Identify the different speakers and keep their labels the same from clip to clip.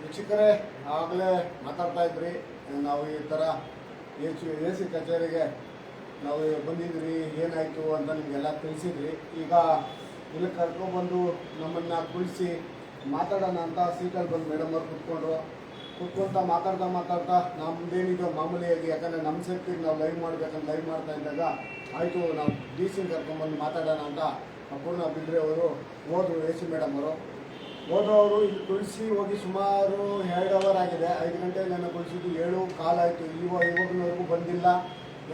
Speaker 1: ವೀಕ್ಷಕರೇ, ಆಗಲೇ ಮಾತಾಡ್ತಾ ಇದ್ರಿ. ನಾವು ಈ ಥರ ಎ ಸಿ ಕಚೇರಿಗೆ ನಾವು ಬಂದಿದ್ರಿ, ಏನಾಯಿತು ಅಂತ ನಿಮಗೆಲ್ಲ ತಿಳಿಸಿದ್ರಿ. ಈಗ ಇಲ್ಲಿ ಕರ್ಕೊಂಡ್ಬಂದು ನಮ್ಮನ್ನು ಕುಳಿಸಿ ಮಾತಾಡೋಣ ಅಂತ ಸೀಟಲ್ಲಿ ಬಂದು ಮೇಡಮ್ ಅವ್ರು ಕೂತ್ಕೊಂಡ್ರು. ಕುತ್ಕೊಳ್ತಾ ಮಾತಾಡ್ತಾ ಮಾತಾಡ್ತಾ ನಮ್ದೇನಿದೆ ಮಾಮೂಲಿಯಾಗಿ, ಯಾಕಂದರೆ ನಮ್ಮ ಸೇಫ್ಟಿಗೆ ನಾವು ಲೈವ್ ಮಾಡಬೇಕಂತ ಲೈವ್ ಮಾಡ್ತಾ ಇದ್ದಾಗ ಆಯಿತು, ನಾವು ಡಿ ಸಿ ಕರ್ಕೊಂಡ್ಬಂದು ಮಾತಾಡೋಣ ಅಂತ ಅಪೂರ್ಣ ಬಿದ್ರೆ ಅವರು ಹೋದರು ಎ ಸಿ ಮೇಡಮ್ ಅವರು. ಹೋದವರು ಇಲ್ಲಿ ತುಳಸಿ ಹೋಗಿ ಸುಮಾರು ಎರಡು ಅವರ್ ಆಗಿದೆ. ಐದು ಗಂಟೆ ನನ್ನ ಕುಳಿಸಿದ್ದು ಏಳು, ಕಾಲಾಯಿತು. ಇವಾಗ ಇವಾಗಿನವರೆಗೂ ಬಂದಿಲ್ಲ.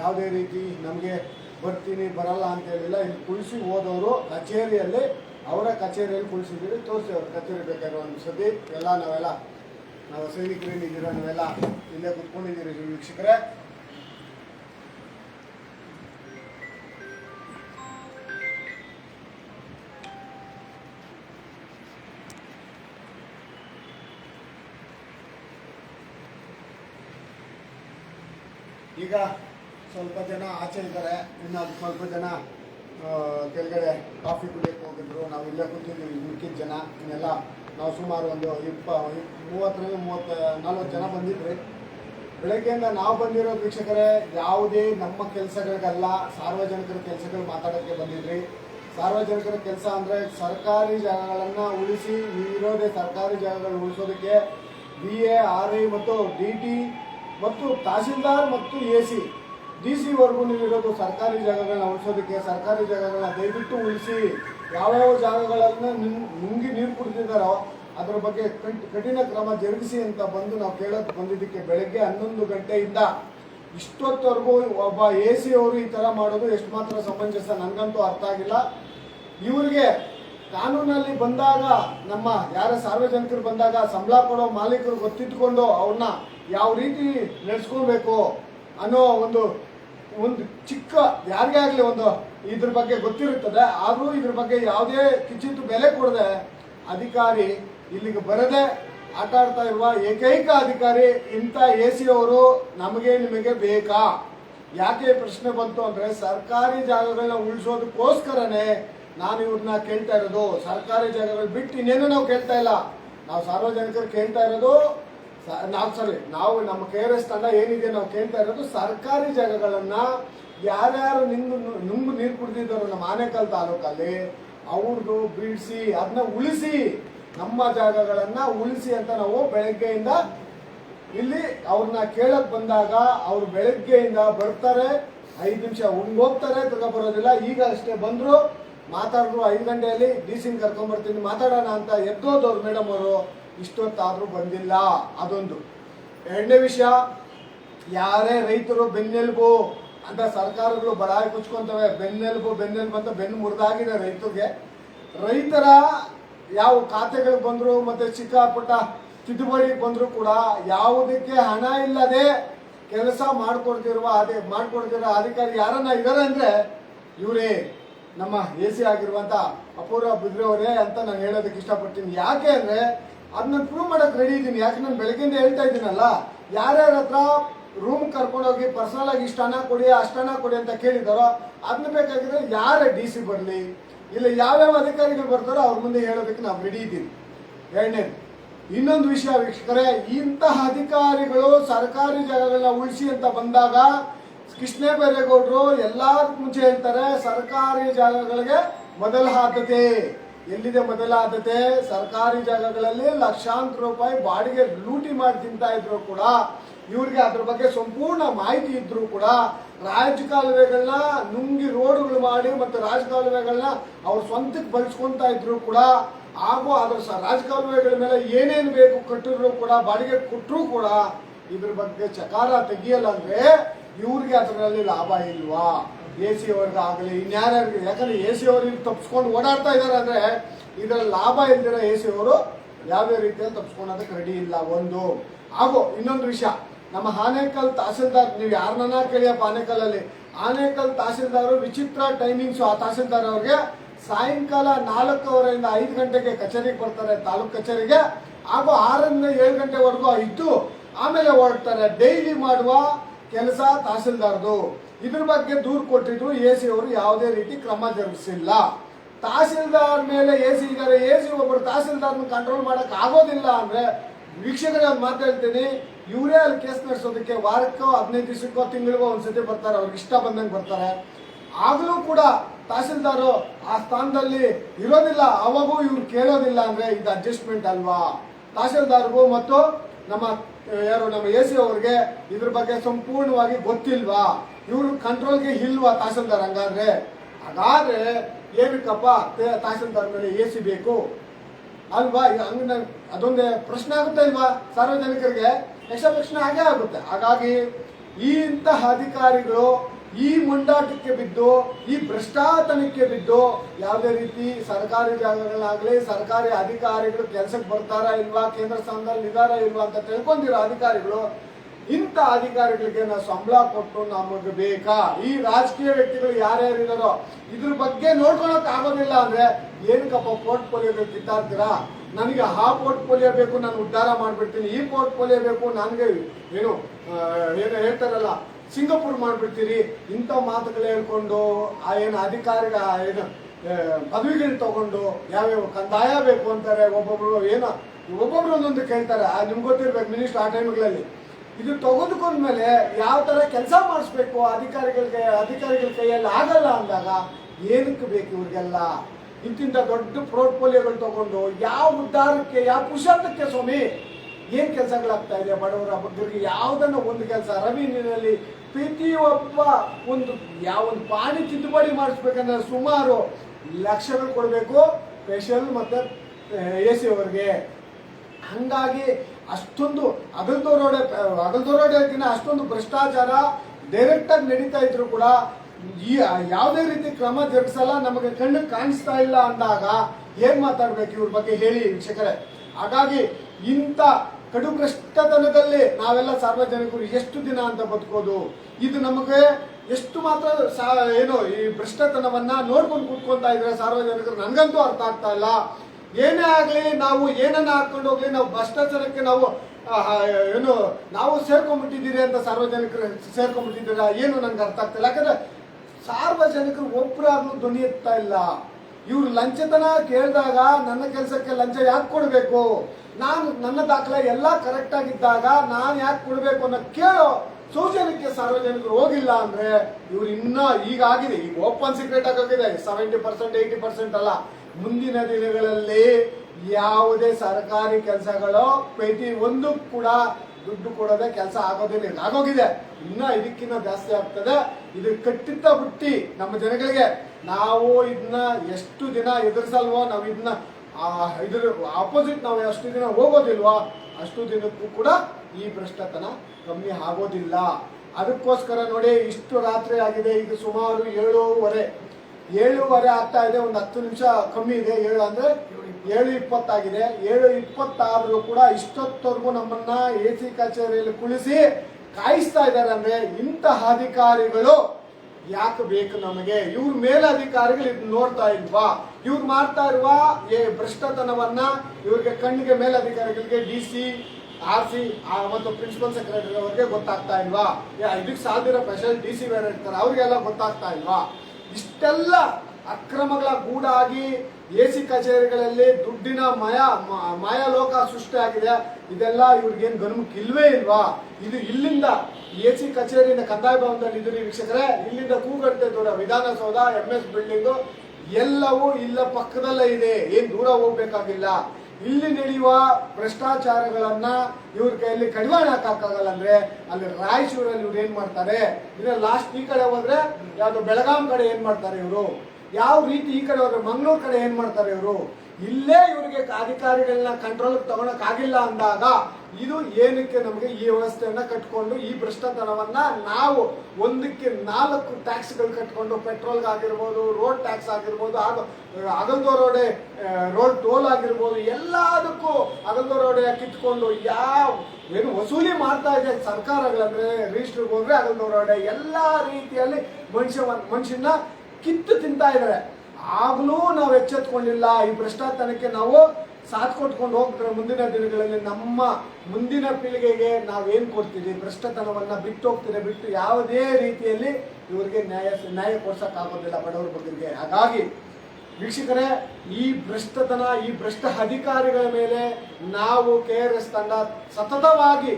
Speaker 1: ಯಾವುದೇ ರೀತಿ ನಮಗೆ ಬರ್ತೀನಿ, ಬರಲ್ಲ ಅಂತ ಹೇಳಿಲ್ಲ. ಇಲ್ಲಿ ಕುಳಿಸಿ ಹೋದವರು ಕಚೇರಿಯಲ್ಲಿ, ಅವರ ಕಚೇರಿಯಲ್ಲಿ ಕುಳಿಸಿದ್ದೀವಿ ತೋರಿಸಿ ಅವ್ರ ಕಚೇರಿ ಬೇಕಾಗಿರೋ ಒಂದು ಸತಿ ಎಲ್ಲ ನಾವೆಲ್ಲ, ನಾವು ಸೈನಿಕರೇನಿದ್ದೀರ ನಾವೆಲ್ಲ ಇಲ್ಲೇ ಕುತ್ಕೊಂಡಿದ್ದೀರಿ ವೀಕ್ಷಕರೇ. ಈಗ ಸ್ವಲ್ಪ ಜನ ಆಚೆ ಇದ್ದಾರೆ. ಇನ್ನು ಸ್ವಲ್ಪ ಜನ ಕೆಳಗಡೆ ಕಾಫಿ ಕುಡಿಯಕ್ಕೆ ಹೋಗಿದ್ರು. ನಾವು ಇಲ್ಲೇ ಕೂತಿದ್ದೀವಿ, ಮಿಕ್ಕಿದ ಜನ. ಇನ್ನೆಲ್ಲ ನಾವು ಸುಮಾರು ಒಂದು ಇಪ್ಪ, ಮೂವತ್ತರಿಂದ ಮೂವತ್ತ, ನಲ್ವತ್ತು ಜನ ಬಂದಿದ್ರಿ. ಬೆಳಗ್ಗೆಯಿಂದ ನಾವು ಬಂದಿರೋ ವೀಕ್ಷಕರೇ, ಯಾವುದೇ ನಮ್ಮ ಕೆಲಸಗಳಿಗಲ್ಲ, ಸಾರ್ವಜನಿಕರ ಕೆಲಸಗಳು ಮಾತಾಡೋಕ್ಕೆ ಬಂದಿದ್ರಿ. ಸಾರ್ವಜನಿಕರ ಕೆಲಸ ಅಂದರೆ ಸರ್ಕಾರಿ ಜಾಗಗಳನ್ನು ಉಳಿಸಿ ಇರೋದೇ ಸರ್ಕಾರಿ ಜಾಗಗಳು ಉಳಿಸೋದಕ್ಕೆ ಬಿ ಎ, ಆರ್ ಐ ಮತ್ತು ಡಿ ಟಿ ಮತ್ತು ತಹಸೀಲ್ದಾರ್ ಮತ್ತು ಎ ಸಿ, ಡಿ ಸಿ ಇರೋದು ಸರ್ಕಾರಿ ಜಾಗಗಳನ್ನ ಉಳಿಸೋದಕ್ಕೆ ಸರ್ಕಾರಿ ಜಾಗಗಳನ್ನ ದಯವಿಟ್ಟು ಉಳಿಸಿ ಯಾವ್ಯಾವ ಜಾಗಗಳನ್ನು ನಿನ್- ನುಂಗಿ ನೀರು ಕುಡಿದಿದ್ದಾರೋ ಅದರ ಬಗ್ಗೆ ಕಠ್- ಕಠಿಣ ಕ್ರಮ ಜರುಗಿಸಿ ಅಂತ ಬಂದು ನಾವು ಕೇಳೋದು ಬಂದಿದ್ದಕ್ಕೆ ಬೆಳಗ್ಗೆ ಹನ್ನೊಂದು ಗಂಟೆಯಿಂದ ಇಷ್ಟೊತ್ತವರೆಗೂ ಒಬ್ಬ ಎ ಸಿ ಅವರು ಈ ಥರ ಮಾಡೋದು ಎಷ್ಟು ಮಾತ್ರ ಸಮಂಜಸ ನನಗಂತೂ ಅರ್ಥ ಆಗಿಲ್ಲ. ಇವರಿಗೆ ಕಾನೂನಲ್ಲಿ ಬಂದಾಗ ನಮ್ಮ ಯಾರ ಸಾರ್ವಜನಿಕರು ಬಂದಾಗ ಸಂಬಳ ಕೊಡೋ ಮಾಲೀಕರು ಗೊತ್ತಿಟ್ಕೊಂಡು ಅವ್ರನ್ನ ಯಾವ ರೀತಿ ನಡೆಸ್ಕೊಳ್ಬೇಕು ಅನ್ನೋ ಒಂದು ಒಂದು ಚಿಕ್ಕ, ಯಾರಿಗೇ ಆಗಲಿ ಒಂದು ಇದ್ರ ಬಗ್ಗೆ ಗೊತ್ತಿರುತ್ತದೆ. ಆದರೂ ಇದ್ರ ಬಗ್ಗೆ ಯಾವುದೇ ಕಿಚಿತ್ತು ಬೆಲೆ ಕೊಡದೆ ಅಧಿಕಾರಿ ಇಲ್ಲಿಗೆ ಬರದೆ ಆಟ ಆಡ್ತಾ ಇರುವ ಏಕೈಕ ಅಧಿಕಾರಿ ಇಂಥ ಎ ಸಿ ಅವರು ನಮಗೆ ನಿಮಗೆ ಬೇಕಾ? ಯಾಕೆ ಪ್ರಶ್ನೆ ಬಂತು ಅಂದ್ರೆ ಸರ್ಕಾರಿ ಜಾಗಗಳನ್ನ ಉಳಿಸೋದಕ್ಕೋಸ್ಕರನೇ ನಾನು ಇವ್ರನ್ನ ಕೇಳ್ತಾ ಇರೋದು. ಸರ್ಕಾರಿ ಜಾಗಗಳು ಬಿಟ್ಟು ಇನ್ನೇನು ನಾವು ಕೇಳ್ತಾ ಇಲ್ಲ. ನಾವು ಸಾರ್ವಜನಿಕರು ಕೇಳ್ತಾ ಇರೋದು ನಾವು ಸಾರಿ, ನಾವು ನಮ್ಮ ಕೆ ಆರ್ ಎಸ್ ತಂಡ ಏನಿದೆ ನಾವು ಕೇಳ್ತಾ ಇರೋದು ಸರ್ಕಾರಿ ಜಾಗಗಳನ್ನ ಯಾರ್ಯಾರು ನಿಂದು ನುಂಗು ನೀರು ಕುಡಿದಿದ್ದಾರೋ ನಮ್ಮ ಆನೇಕಲ್ ತಾಲೂಕಲ್ಲಿ ಅವ್ರದ್ದು ಬಿಡಿಸಿ ಅದನ್ನ ಉಳಿಸಿ, ನಮ್ಮ ಜಾಗಗಳನ್ನ ಉಳಿಸಿ ಅಂತ ನಾವು ಬೆಳಗ್ಗೆಯಿಂದ ಇಲ್ಲಿ ಅವ್ರನ್ನ ಕೇಳಕ್ ಬಂದಾಗ ಅವ್ರು ಬೆಳಗ್ಗೆಯಿಂದ ಬರ್ತಾರೆ, ಐದು ನಿಮಿಷ ಉಂಡ್ ಹೋಗ್ತಾರೆ ಬರೋದಿಲ್ಲ. ಈಗ ಅಷ್ಟೇ ಬಂದ್ರು, ಮಾತಾಡಿದ್ರು, ಐದು ಗಂಟೆಯಲ್ಲಿ ಡಿ ಸಿಂಗ್ ಕರ್ಕೊಂಡ್ಬರ್ತೀನಿ ಮಾತಾಡೋಣ ಅಂತ ಎದ್ದೋದವ್ರು ಮೇಡಮ್ ಅವರು. ಇಷ್ಟೊತ್ತಾದ್ರೂ ಬಂದಿಲ್ಲ. ಅದೊಂದು. ಎರಡನೇ ವಿಷಯ, ಯಾರೇ ರೈತರು ಬೆನ್ನೆಲುಬು, ಅಂತ ಸರ್ಕಾರಗಳು ಬಡಾಯಿ ಕುಚ್ಕೊಂತವೆ. ಬೆನ್ನೆಲುಬು ಬೆನ್ನೆಲುಬು ಅಂತ ಬೆನ್ನು ಮುರಿದಾಗಿದೆ ರೈತರಿಗೆ. ರೈತರ ಯಾವ ಖಾತೆಗಳು ಬಂದರೂ ಮತ್ತು ಚಿಕ್ಕ ತಿದ್ದುಪಡಿ ಬಂದರೂ ಕೂಡ ಯಾವುದಕ್ಕೆ ಹಣ ಇಲ್ಲದೆ ಕೆಲಸ ಮಾಡಿಕೊಡ್ತಿರುವ ಅದೇ ಮಾಡ್ಕೊಡ್ತಿರೋ ಅಧಿಕಾರಿ ಯಾರನ್ನ ಇದ್ದಾರೆ ಅಂದರೆ ಇವರೇ ನಮ್ಮ ಎ ಸಿ ಆಗಿರುವಂಥ ಅಪೂರ್ವ ಬಿದ್ರವರೇ ಅಂತ ನಾನು ಹೇಳೋದಕ್ಕೆ ಇಷ್ಟಪಡ್ತೀನಿ. ಯಾಕೆ ಅಂದ್ರೆ ಅದನ್ನ ಪ್ರೂವ್ ಮಾಡಕ್ ರೆಡಿ ಇದ್ದೀನಿ ಯಾಕೆ ನಾನು ಬೆಳಗ್ಗೆಯಿಂದ ಹೇಳ್ತಾ ಇದ್ದೀನಲ್ಲ, ಯಾರ್ಯಾರ ಹತ್ರ ರೂಮ್ ಕರ್ಕೊಂಡೋಗಿ ಪರ್ಸನಲ್ ಆಗಿ ಇಷ್ಟು ಹಣ ಕೊಡಿ, ಅಷ್ಟು ಹಣ ಕೊಡಿ ಅಂತ ಕೇಳಿದಾರೋ ಅದನ್ನ ಬೇಕಾಗಿದ್ರೆ ಯಾರ ಡಿ ಸಿ ಬರಲಿ, ಇಲ್ಲ ಯಾವ್ಯಾವ ಅಧಿಕಾರಿಗಳು ಬರ್ತಾರೋ ಅವ್ರ ಮುಂದೆ ಹೇಳೋದಕ್ಕೆ ನಾವು ರೆಡಿ ಇದ್ದೀನಿ ಎರಡನೇದು ಇನ್ನೊಂದು ವಿಷಯ ವೀಕ್ಷಕರೇ, ಇಂತಹ ಅಧಿಕಾರಿಗಳು ಸರ್ಕಾರಿ ಜಾಗಗಳನ್ನ ಉಳಿಸಿ ಅಂತ ಬಂದಾಗ ಕೃಷ್ಣ ಬೈರೇಗೌಡರು ಎಲ್ಲಾರ್ ಮುಂಚೆ ಹೇಳ್ತಾರೆ, ಸರ್ಕಾರಿ ಜಾಗಗಳಿಗೆ ಮೊದಲ ಆದ್ಯತೆ. ಎಲ್ಲಿದೆ ಮೊದಲ ಆದ್ಯತೆ ಸರ್ಕಾರಿ ಜಾಗಗಳಲ್ಲಿ ಲಕ್ಷಾಂತರ ರೂಪಾಯಿ ಬಾಡಿಗೆ ಲೂಟಿ ಮಾಡಿ ತಿಂತಾ ಇದ್ರು ಕೂಡ, ಇವ್ರಿಗೆ ಅದ್ರ ಬಗ್ಗೆ ಸಂಪೂರ್ಣ ಮಾಹಿತಿ ಇದ್ರು ಕೂಡ ರಾಜಕಾಲುವೆಗಳನ್ನ ನುಂಗಿ ರೋಡ್ಗಳು ಮಾಡಿ ಮತ್ತು ರಾಜಕಾಲುವೆಗಳನ್ನ ಅವ್ರ ಸ್ವಂತಕ್ಕೆ ಬಳಸ್ಕೊಂತ ಇದ್ರು ಕೂಡ, ಹಾಗೂ ಅದ್ರ ರಾಜಕಾಲುವೆಗಳ ಮೇಲೆ ಏನೇನು ಬೇಕು ಕಟ್ಟಿದ್ರು ಕೂಡ, ಬಾಡಿಗೆ ಕೊಟ್ಟರು ಕೂಡ ಇದ್ರ ಬಗ್ಗೆ ಚಕಾರ ತೆಗಿಯಲ್ಲ ಅಂದ್ರೆ ಇವ್ರಿಗೆ ಅದರಲ್ಲಿ ಲಾಭ ಇಲ್ವಾ? ಎ ಸಿ ಅವ್ರದ್ದು ಆಗಲಿ ಇನ್ಯಾರ್ಯಾರಿಗೆ, ಯಾಕಂದ್ರೆ ಎ ಸಿ ಅವ್ರಿಗೆ ತಪ್ಪಿಸ್ಕೊಂಡು ಓಡಾಡ್ತಾ ಇದಾರೆ ಅಂದ್ರೆ ಇದರಲ್ಲಿ ಲಾಭ ಇಲ್ದಿರೋ ಎ ಸಿ ಅವರು ಯಾವ್ಯಾವ ರೀತಿಯಲ್ಲಿ ತಪ್ಪಿಸ್ಕೊಳೋದಕ್ಕೆ ರೆಡಿ ಇಲ್ಲ ಒಂದು. ಹಾಗೂ ಇನ್ನೊಂದು ವಿಷಯ, ನಮ್ಮ ಆನೇಕಲ್ ತಹಸೀಲ್ದಾರ್, ನೀವು ಯಾರನ್ನ ಕೇಳಿಯಪ್ಪ ಆನೇಕಲ್ಲಲ್ಲಿ ಆನೇಕಲ್ ತಹಸೀಲ್ದಾರ್ ವಿಚಿತ್ರ ಟೈಮಿಂಗ್ಸ್ ಆ ತಹಸೀಲ್ದಾರ್ ಅವ್ರಿಗೆ ಸಾಯಂಕಾಲ ನಾಲ್ಕೂವರೆಯಿಂದ ಐದು ಗಂಟೆಗೆ ಕಚೇರಿಗೆ ಬರ್ತಾರೆ, ತಾಲೂಕು ಕಚೇರಿಗೆ. ಹಾಗೂ ಆರರಿಂದ ಏಳು ಗಂಟೆವರೆಗೂ ಇದ್ದು, ಆಮೇಲೆ ಹೊರಡ್ತಾರೆ. ಡೈಲಿ ಮಾಡುವ ಕೆಲಸ ತಹಸೀಲ್ದಾರ್ದು. ಇದ್ರ ಬಗ್ಗೆ ದೂರು ಕೊಟ್ಟಿದ್ರು ಎ ಸಿ ಅವರು ಯಾವುದೇ ರೀತಿ ಕ್ರಮ ಜರುಗಿಸಿಲ್ಲ. ತಹಸೀಲ್ದಾರ್ ಮೇಲೆ ಎ ಸಿ ಇದಾರೆ ಎ ಸಿ ಒಬ್ಬರು ತಹಸೀಲ್ದಾರ್ನ ಕಂಟ್ರೋಲ್ ಮಾಡಕ್ ಆಗೋದಿಲ್ಲ ಅಂದ್ರೆ ವೀಕ್ಷಕರ ಮಾತು ಹೇಳ್ತೀನಿ. ಇವರೇ ಅಲ್ಲಿ ಕೇಸ್ ನಡೆಸೋದಕ್ಕೆ ವಾರಕ್ಕೋ ಹದಿನೈದು ದಿವಸಕ್ಕೋ ತಿಂಗಳಿಗೋ ಒಂದ್ಸತಿ ಬರ್ತಾರೆ, ಅವ್ರಿಗೆ ಇಷ್ಟ ಬಂದಂಗೆ ಬರ್ತಾರೆ. ಆಗಲೂ ಕೂಡ ತಹಸೀಲ್ದಾರು ಆ ಸ್ಥಾನದಲ್ಲಿ ಇರೋದಿಲ್ಲ, ಅವಾಗೂ ಇವ್ರು ಕೇಳೋದಿಲ್ಲ ಅಂದ್ರೆ ಇದು ಅಡ್ಜಸ್ಟ್ಮೆಂಟ್ ಅಲ್ವಾ? ತಹಸೀಲ್ದಾರ್ಗೂ ಮತ್ತು ನಮ್ಮ ಯಾರು ನಮ್ಮ ಎ ಸಿ ಅವ್ರಿಗೆ ಇದ್ರ ಬಗ್ಗೆ ಸಂಪೂರ್ಣವಾಗಿ ಗೊತ್ತಿಲ್ವಾ? ಇವ್ರು ಕಂಟ್ರೋಲ್ಗೆ ಇಲ್ವಾ ತಹಸೀಲ್ದಾರ್ ಹಂಗಾದ್ರೆ? ಹಾಗಾದ್ರೆ ಏನಕ್ಕಪ್ಪ ತಹಸೀಲ್ದಾರ್ ಮೇಲೆ ಎ ಸಿ ಬೇಕು? ಅಲ್ವಾ? ಹಂಗ ಅದೊಂದೇ ಪ್ರಶ್ನೆ ಆಗುತ್ತೆ ಇಲ್ವಾ ಸಾರ್ವಜನಿಕರಿಗೆ? ಯಕ್ಷ ಪ್ರಶ್ನೆ ಹಾಗೆ ಆಗುತ್ತೆ. ಹಾಗಾಗಿ ಈ ಇಂತಹ ಅಧಿಕಾರಿಗಳು ಈ ಮುಂಡಾಟಕ್ಕೆ ಬಿದ್ದು, ಈ ಭ್ರಷ್ಟಾತನಕ್ಕೆ ಬಿದ್ದು ಯಾವುದೇ ರೀತಿ ಸರ್ಕಾರಿ ಜಾಗಗಳಾಗಲಿ, ಸರ್ಕಾರಿ ಅಧಿಕಾರಿಗಳು ಕೆಲಸಕ್ಕೆ ಬರ್ತಾರಾ ಇಲ್ವಾ, ಕೇಂದ್ರ ಸ್ಥಾನದಲ್ಲಿ ಇದಾರಾ ಇಲ್ವಾ ಅಂತ ತಿಳ್ಕೊಂಡಿರೋ ಅಧಿಕಾರಿಗಳು, ಇಂಥ ಅಧಿಕಾರಿಗಳಿಗೆ ನಾವು ಸಂಬಳ ಕೊಟ್ಟು ನಮಗೆ ಬೇಕಾ? ಈ ರಾಜಕೀಯ ವ್ಯಕ್ತಿಗಳು ಯಾರ್ಯಾರು ಇದಾರೋ, ಇದ್ರ ಬಗ್ಗೆ ನೋಡ್ಕೊಳಕ್ ಆಗೋದಿಲ್ಲ ಅಂದ್ರೆ ಏನಕ್ಕಪ್ಪ ಪೋಲಿಯೋ ಕಿತ್ತಾಡ್ತೀರಾ? ನನಗೆ ಆ ಪೋರ್ಟ್ ಪೋಲಿಯೋ ಬೇಕು, ನಾನು ಉದ್ಧಾರ ಮಾಡ್ಬಿಡ್ತೀನಿ, ಈ ಪೋರ್ಟ್ ಪೋಲಿಯೋ ಬೇಕು, ನನಗೆ ಏನು ಏನು ಹೇಳ್ತಾರಲ್ಲ ಸಿಂಗಪುರ್ ಮಾಡಿಬಿಡ್ತೀರಿ. ಇಂಥ ಮಾತುಗಳು ಹೇಳ್ಕೊಂಡು ಆ ಏನು ಅಧಿಕಾರಿಗ ಏನು ಪದವಿಗಳು ತಗೊಂಡು ಯಾವ್ಯಾವ ಕಂದಾಯ ಬೇಕು ಅಂತಾರೆ, ಒಬ್ಬೊಬ್ರು ಏನೋ, ಒಬ್ಬೊಬ್ರು ಒಂದೊಂದು ಕೇಳ್ತಾರೆ. ನಿಮ್ಗೆ ಗೊತ್ತಿರ್ಬೇಕು ಮಿನಿಸ್ಟರ್ ಆ ಟೈಮ್ಗಳಲ್ಲಿ ಇದು ತೆಗೆದುಕೊಂಡ್ಮೇಲೆ ಯಾವ ತರ ಕೆಲಸ ಮಾಡಿಸ್ಬೇಕು ಅಧಿಕಾರಿಗಳಿಗೆ, ಅಧಿಕಾರಿಗಳ ಕೈಯಲ್ಲಿ ಆಗಲ್ಲ ಅಂದಾಗ ಏನಕ್ಕೆ ಬೇಕು ಇವ್ರಿಗೆಲ್ಲ? ಇಂತಿಂತ ದೊಡ್ಡ ಪೋರ್ಟ್ಫೋಲಿಯೋಗಳು ತಗೊಂಡು ಯಾವ ಉದ್ದಾರಕ್ಕೆ ಯಾವ ಪುಷಾರ್ಥಕ್ಕೆ ಸ್ವಾಮಿ, ಏನು ಕೆಲಸಗಳಾಗ್ತಾ ಇದೆ ಬಡವರ ಬಗ್ಗೆ ಯಾವುದನ್ನು ಒಂದು ಕೆಲಸ, ರವಿ ಪ್ರತಿಯೊಬ್ಬ ಒಂದು ಯಾವ ಒಂದು ಪಾಣಿ ತಿದ್ದುಪಡಿ ಮಾಡಿಸ್ಬೇಕಂದ್ರೆ ಸುಮಾರು ಲಕ್ಷಗಳು ಕೊಡಬೇಕು ಸ್ಪೆಷಲ್ ಮತ್ತೆ ಎ ಸಿ ಅವ್ರಿಗೆ. ಹಂಗಾಗಿ ಅಷ್ಟೊಂದು ಅಗಲ್ದೋರೋಡೆ ಅಗಲ್ದೋರೋಡೆಗಿನ ಅಷ್ಟೊಂದು ಭ್ರಷ್ಟಾಚಾರ ಡೈರೆಕ್ಟಾಗಿ ನಡೀತಾ ಇದ್ರು ಕೂಡ ಈ ಯಾವುದೇ ರೀತಿ ಕ್ರಮ ಜರುಗಿಸಲ್ಲ, ನಮಗೆ ಕಣ್ಣು ಕಾಣಿಸ್ತಾ ಇಲ್ಲ ಅಂದಾಗ ಏನು ಮಾತಾಡ್ಬೇಕು ಇವ್ರ ಬಗ್ಗೆ ಹೇಳಿ ವೀಕ್ಷಕರೇ. ಹಾಗಾಗಿ ಇಂಥ ಕಡು ಭ್ರಷ್ಟತನದಲ್ಲಿ ನಾವೆಲ್ಲ ಸಾರ್ವಜನಿಕರು ಎಷ್ಟು ದಿನ ಅಂತ ಬದುಕೋದು? ಇದು ನಮಗೆ ಎಷ್ಟು ಮಾತ್ರ ಏನು, ಈ ಭ್ರಷ್ಟತನವನ್ನ ನೋಡ್ಕೊಂಡು ಕೂತ್ಕೊಂತಾ ಇದ್ರೆ ಸಾರ್ವಜನಿಕರು ನನಗಂತೂ ಅರ್ಥ ಆಗ್ತಾ ಇಲ್ಲ. ಏನೇ ಆಗಲಿ, ನಾವು ಏನನ್ನ ಹಾಕೊಂಡು ಹೋಗ್ಲಿ, ನಾವು ಭ್ರಷ್ಟಾಚಾರಕ್ಕೆ ನಾವು ಏನು, ನಾವು ಸೇರ್ಕೊಂಡ್ಬಿಟ್ಟಿದ್ದೀರಿ ಅಂತ ಸಾರ್ವಜನಿಕರು ಸೇರ್ಕೊಂಡ್ಬಿಟ್ಟಿದ್ದೀರಾ? ಏನು ನನಗೆ ಅರ್ಥ ಆಗ್ತಿಲ್ಲ ಯಾಕಂದ್ರೆ ಸಾರ್ವಜನಿಕರು ಒಬ್ಬರಾಗ್ಲೂ ಧ್ವನಿ ಎತ್ತಾ ಇಲ್ಲ. ಇವ್ರು ಲಂಚತನ ಕೇಳಿದಾಗ ನನ್ನ ಕೆಲಸಕ್ಕೆ ಲಂಚ ಯಾಕೆ ಕೊಡಬೇಕು? ನಾನು ನನ್ನ ದಾಖಲೆ ಎಲ್ಲ ಕರೆಕ್ಟ್ ಆಗಿದ್ದಾಗ ನಾನು ಯಾಕೆ ಕೊಡಬೇಕು ಅನ್ನೋ ಕೇಳೋ ಸೂಚನೆಗೆ ಸಾರ್ವಜನಿಕರು ಹೋಗಿಲ್ಲ ಅಂದ್ರೆ ಇವ್ರು ಇನ್ನ ಈಗ ಆಗಿದೆ. ಈಗ ಓಪನ್ ಸೀಕ್ರೆಟ್ ಆಗೋಗಿದೆ. ಸೆವೆಂಟಿ ಪರ್ಸೆಂಟ್ ಏಯ್ಟಿ ಪರ್ಸೆಂಟ್ ಅಲ್ಲ. ಮುಂದಿನ ದಿನಗಳಲ್ಲಿ ಯಾವುದೇ ಸರ್ಕಾರಿ ಕೆಲಸಗಳು, ಪ್ರತಿ ಒಂದು ಕೂಡ ದುಡ್ಡು ಕೊಡೋದೇ ಕೆಲಸ ಈಗ ಆಗೋಗಿದೆ ಇನ್ನ ಇದಕ್ಕಿನ್ನ ಜಾಸ್ತಿ ಆಗ್ತದೆ. ಇದು ಕಟ್ಟಿದ್ದ ಬುಟ್ಟಿ ನಮ್ಮ ಜನಗಳಿಗೆ. ನಾವು ಇದನ್ನ ಎಷ್ಟು ದಿನ ಎದುರಿಸಲ್ವೋ, ನಾವು ಇದನ್ನ ಇದ್ರ ಆಪೋಸಿಟ್ ನಾವು ಎಷ್ಟು ದಿನ ಹೋಗೋದಿಲ್ವಾ, ಅಷ್ಟು ದಿನಕ್ಕೂ ಕೂಡ ಈ ಭ್ರಷ್ಟತನ ಕಮ್ಮಿ ಆಗೋದಿಲ್ಲ. ಅದಕ್ಕೋಸ್ಕರ ನೋಡಿ, ಇಷ್ಟು ರಾತ್ರಿ ಆಗಿದೆ. ಇದು ಸುಮಾರು ಏಳೂವರೆ. ಏಳುವರೆ ಆಗ್ತಾ ಇದೆ, ಒಂದು ಹತ್ತು ನಿಮಿಷ ಕಮ್ಮಿ ಇದೆ. ಏಳು ಅಂದ್ರೆ ಏಳು ಇಪ್ಪತ್ತಾಗಿದೆ. ಏಳು ಇಪ್ಪತ್ತಾದ್ರೂ ಕೂಡ ಇಷ್ಟೊತ್ತವರೆಗೂ ನಮ್ಮನ್ನ ಎ ಸಿ ಕಚೇರಿಯಲ್ಲಿ ಕುಳಿಸಿ ಕಾಯಿಸ್ತಾ ಇದ್ದಾರೆ ಅಂದ್ರೆ ಇಂತಹ ಅಧಿಕಾರಿಗಳು ಯಾಕೆ ಬೇಕು ನಮಗೆ? ಇವ್ರ ಮೇಲಧಿಕಾರಿಗಳು ಇದು ನೋಡ್ತಾ ಇಲ್ವಾ? ಇವ್ರು ಮಾಡ್ತಾ ಇರುವ ಏ ಭ್ರಷ್ಟತನವನ್ನ ಇವ್ರಿಗೆ ಕಣ್ಣಿಗೆ ಮೇಲಧಿಕಾರಿಗಳಿಗೆ ಡಿ ಸಿ, ಆರ್ ಸಿ ಮತ್ತು ಪ್ರಿನ್ಸಿಪಲ್ ಸೆಕ್ರೆಟರಿ ಅವ್ರಿಗೆ ಗೊತ್ತಾಗ್ತಾ ಇಲ್ವಾ? ಇದಕ್ಕೆ ಸಾವಿರ ಸ್ಪೆಷಲ್ ಡಿ ಸಿ ಬೇರೆ ಇರ್ತಾರೆ, ಅವ್ರಿಗೆಲ್ಲ ಗೊತ್ತಾಗ್ತಾ ಇಲ್ವಾ? ಇಷ್ಟೆಲ್ಲ ಅಕ್ರಮಗಳ ಗೂಡಾಗಿ ಎ ಸಿ ಕಚೇರಿಗಳಲ್ಲಿ ದುಡ್ಡಿನ ಮಯ ಮಾಯಾಲೋಕ ಸೃಷ್ಟಿಯಾಗಿದೆ ಇದೆಲ್ಲ ಇವ್ರಿಗೇನು ಗಮನಕ್ಕೆ ಇಲ್ವೇ ಇಲ್ವಾ? ಇದು ಇಲ್ಲಿಂದ ಎ ಸಿ ಕಚೇರಿಯಿಂದ ಕಂದಾಯ ಭವನದಲ್ಲಿ ಇದ್ರಿ ವೀಕ್ಷಕರೇ. ಇಲ್ಲಿಂದ ಕೂಗಟ್ಟೆ ದೂರ ವಿಧಾನಸೌಧ ಎಂ ಎಸ್ ಬಿಲ್ಡಿಂಗು ಎಲ್ಲವೂ ಇಲ್ಲ ಪಕ್ಕದಲ್ಲೇ ಇದೆ. ಏನು ದೂರ ಹೋಗ್ಬೇಕಾಗಿಲ್ಲ. ಇಲ್ಲಿ ನಡೆಯುವ ಭ್ರಷ್ಟಾಚಾರಗಳನ್ನ ಇವ್ರ ಕೈಯಲ್ಲಿ ಕಡಿವಾಣ ಹಾಕಕ್ಕಾಗಲ್ಲ ಅಂದ್ರೆ ಅಲ್ಲಿ ರಾಯಚೂರಲ್ಲಿ ಇವ್ರು ಏನ್ ಮಾಡ್ತಾರೆ? ಇಲ್ಲ ಲಾಸ್ಟ್ ಈ ಕಡೆ ಹೋದ್ರೆ ಯಾವ್ದು ಬೆಳಗಾಂ ಕಡೆ ಏನ್ ಮಾಡ್ತಾರೆ ಇವರು? ಯಾವ ರೀತಿ ಈ ಕಡೆ ಹೋದ್ರೆ ಮಂಗಳೂರು ಕಡೆ ಏನ್ ಮಾಡ್ತಾರೆ ಇವರು? ಇಲ್ಲೇ ಇವರಿಗೆ ಅಧಿಕಾರಿಗಳನ್ನ ಕಂಟ್ರೋಲ್ ತಗೊಳಕ್ ಆಗಿಲ್ಲ ಅಂದಾಗ ಇದು ಏನಕ್ಕೆ ನಮಗೆ ಈ ವ್ಯವಸ್ಥೆಯನ್ನ ಕಟ್ಕೊಂಡು ಈ ಭ್ರಷ್ಟತನವನ್ನ ನಾವು ಒಂದಕ್ಕೆ ನಾಲ್ಕು ಟ್ಯಾಕ್ಸ್ಗಳು ಕಟ್ಕೊಂಡು ಪೆಟ್ರೋಲ್ಗೆ ಆಗಿರ್ಬೋದು ರೋಡ್ ಟ್ಯಾಕ್ಸ್ ಆಗಿರ್ಬೋದು ಹಾಗೂ ಅಗಲ್ದೋರೋಡೆ ರೋಡ್ ಟೋಲ್ ಆಗಿರ್ಬೋದು, ಎಲ್ಲದಕ್ಕೂ ಅಗಲ್ದೋರೋಡೆ ಕಿತ್ಕೊಂಡು ಯಾವ, ಏನು ವಸೂಲಿ ಮಾಡ್ತಾ ಇದೆ ಸರ್ಕಾರಗಳಂದ್ರೆ ರಿಜಿಸ್ಟರ್ಗೆ ಹೋದ್ರೆ ಅಗಲ್ದೋರೋಡೆ ಎಲ್ಲಾ ರೀತಿಯಲ್ಲಿ ಮನುಷ್ಯ ಮನುಷ್ಯನ ಕಿತ್ತು ತಿಂತಾ ಇದ್ದಾರೆ ಆಗ್ಲೂ ನಾವು ಎಚ್ಚೆತ್ಕೊಂಡಿಲ್ಲ. ಈ ಭ್ರಷ್ಟಾತನಕ್ಕೆ ನಾವು ಸಾಥ್ ಕೊಟ್ಕೊಂಡು ಹೋಗ್ತಾರೆ ಮುಂದಿನ ದಿನಗಳಲ್ಲಿ. ನಮ್ಮ ಮುಂದಿನ ಪೀಳಿಗೆಗೆ ನಾವೇನು ಕೊಡ್ತೀವಿ ಭ್ರಷ್ಟತನವನ್ನ ಬಿಟ್ಟು ಹೋಗ್ತೀರಿ? ಬಿಟ್ಟು ಯಾವುದೇ ರೀತಿಯಲ್ಲಿ ಇವರಿಗೆ ನ್ಯಾಯ ನ್ಯಾಯ ಕೊಡ್ಸೋಕ್ಕಾಗೋದಿಲ್ಲ ಬಡವರ ಬಗ್ಗೆ ಹಾಗಾಗಿ ವೀಕ್ಷಕರೇ, ಈ ಭ್ರಷ್ಟತನ, ಈ ಭ್ರಷ್ಟ ಅಧಿಕಾರಿಗಳ ಮೇಲೆ ನಾವು ಕೆ ಆರ್ ಎಸ್ ತಂಡ ಸತತವಾಗಿ